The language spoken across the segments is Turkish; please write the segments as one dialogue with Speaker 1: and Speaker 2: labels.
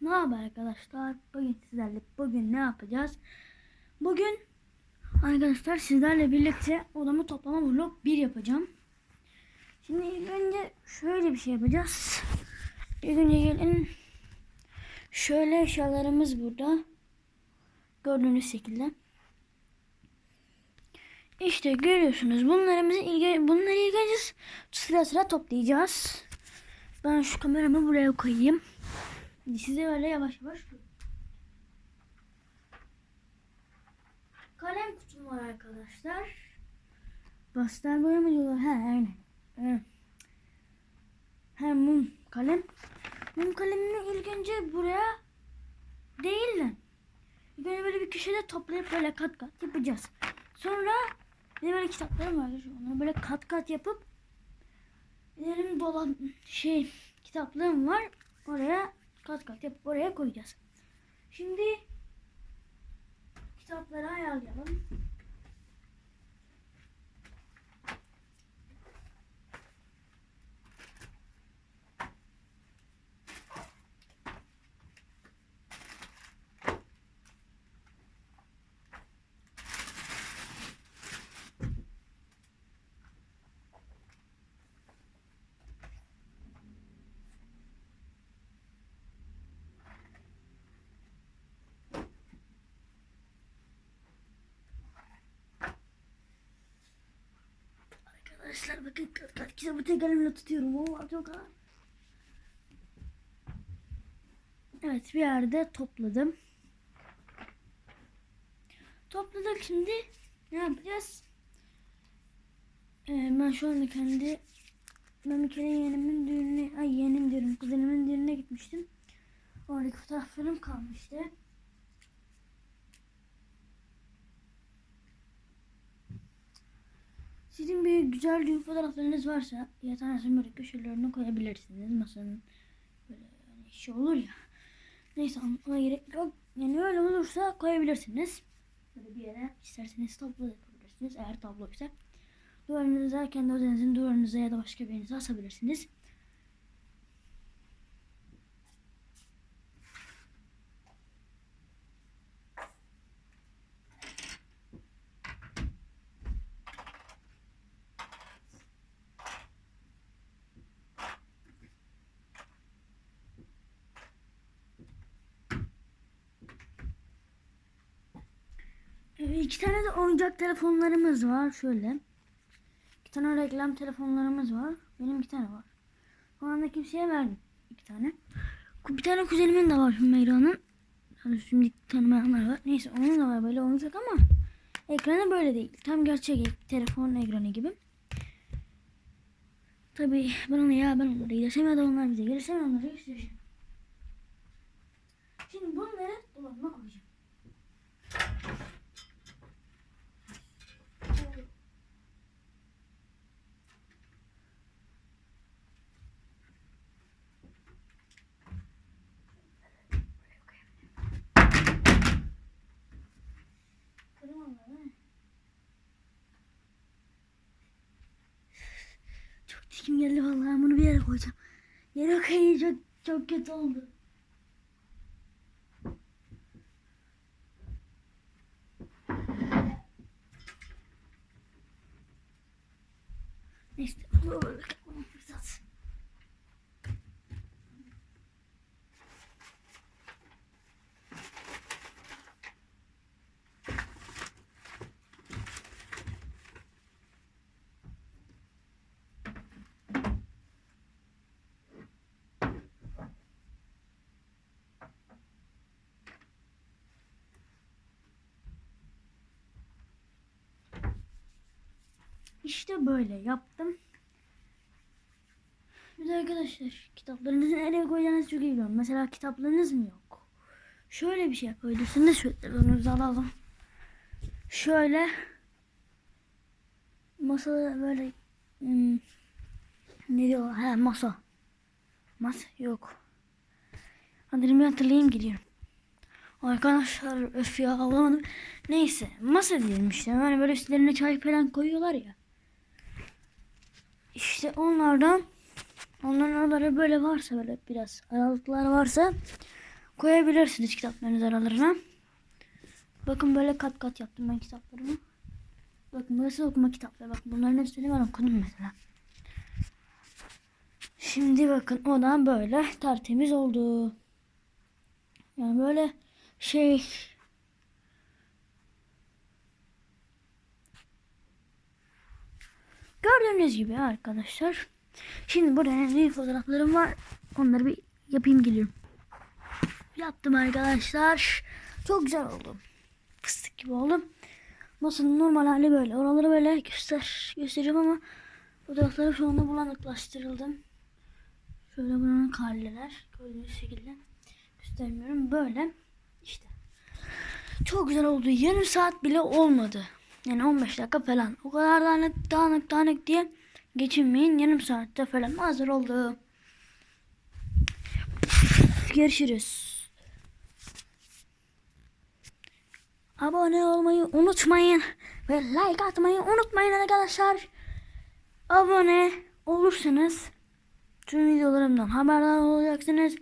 Speaker 1: Ne haber arkadaşlar? Bugün sizlerle bugün ne yapacağız? Bugün arkadaşlar sizlerle birlikte odamı toplama vlog 1 yapacağım. Şimdi ilk önce şöyle bir şey yapacağız. İlk önce gelin şöyle eşyalarımız burada. Gördüğünüz şekilde. İşte görüyorsunuz bunlarımızı ilgi bunları ilk sıra sıra toplayacağız. Ben şu kameramı buraya koyayım. Size öyle yavaş yavaş. Kalem kutum var arkadaşlar. Pastel boya mı diyorlar? He aynen. He. Mum kalem. Mum kalemini ilk önce buraya değil de önce böyle bir köşede toplayıp böyle kat kat yapacağız. Sonra bir böyle kitaplarım var. Onları böyle kat kat yapıp benim dolap şey kitaplığım var. Oraya kat kat yapıp oraya koyacağız. Şimdi kitapları ayarlayalım. Arkadaşlar bakın kitabı tek elimle tutuyorum. Oo, çok ağır. Evet bir yerde topladım. Topladık şimdi ne yapacağız? Ee, ben şu anda kendi ben bir kere yeğenimin düğününe, ay yeğenim diyorum kuzenimin düğününe gitmiştim. Oradaki fotoğraflarım kalmıştı. Sizin bir güzel düğün fotoğraflarınız varsa yatağınızın böyle köşelerine koyabilirsiniz. Masanın böyle hani şey olur ya. Neyse ona gerek yok. Yani öyle olursa koyabilirsiniz. Böyle bir yere isterseniz tablo yapabilirsiniz. Eğer tabloysa. Duvarınıza, kendi odanızın duvarınıza ya da başka bir yerinize asabilirsiniz. İki tane de oyuncak telefonlarımız var. Şöyle. İki tane reklam telefonlarımız var. Benim iki tane var. Şu anda kimseye verdim. iki tane. Bir tane kuzenimin de var Meyra'nın. Yani Şimdi tanımayanlar var. Neyse onun da var böyle oyuncak ama ekranı böyle değil. Tam gerçek telefon ekranı gibi. Tabii ben onu ya ben onları gidersem ya da onlar bize gelirse onları göstereceğim. Şimdi bunları dolabıma koyacağım. Kırmam var, değil mi? Çok dikim geldi vallahi bunu bir yere koyacağım. Yere koyunca çok, kötü oldu. Neyse bu böyle kalmam fırsat. İşte böyle yaptım. Bir de arkadaşlar kitaplarınızı nereye koyacağınızı çok iyi biliyorum. Mesela kitaplarınız mı yok? Şöyle bir şey yapabilirsiniz. Şöyle telefonunuzu alalım. Şöyle masada böyle hmm, ne diyorlar? He masa. Masa yok. Adını hatırlayayım gidiyorum. Arkadaşlar öf ya alamadım. Neyse masa diyelim işte. Hani böyle üstlerine çay falan koyuyorlar ya. İşte onlardan onların oraları böyle varsa böyle biraz aralıklar varsa koyabilirsiniz kitaplarınız aralarına. Bakın böyle kat kat yaptım ben kitaplarımı. Bakın burası okuma kitapları. Bakın bunların hepsini ben okudum mesela. Şimdi bakın o da böyle tertemiz oldu. Yani böyle şey Gördüğünüz gibi arkadaşlar. Şimdi burada ne fotoğraflarım var. Onları bir yapayım geliyorum. Yaptım arkadaşlar. Çok güzel oldu. Fıstık gibi oldum. Masanın normal hali böyle. Oraları böyle göster göstereceğim ama fotoğrafları şu anda bulanıklaştırıldım. Şöyle bulanık haldeler. Gördüğünüz şekilde göstermiyorum. Böyle işte. Çok güzel oldu. Yarım saat bile olmadı. Yani 15 dakika falan. O kadar dağınık dağınık dağınık diye geçinmeyin. Yarım saatte falan hazır oldu. Görüşürüz. Abone olmayı unutmayın. Ve like atmayı unutmayın arkadaşlar. Abone olursanız tüm videolarımdan haberdar olacaksınız.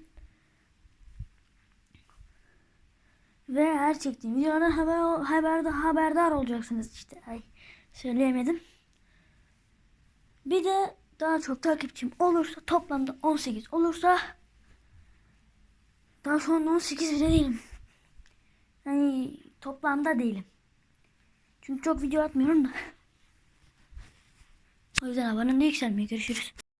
Speaker 1: Ve her çektiğim videolardan haber, haberdar, haberdar olacaksınız işte. Ay söyleyemedim. Bir de daha çok takipçim olursa toplamda 18 olursa daha anda 18 bile değilim. Yani toplamda değilim. Çünkü çok video atmıyorum da. O yüzden abone de yükselmiyor. Görüşürüz.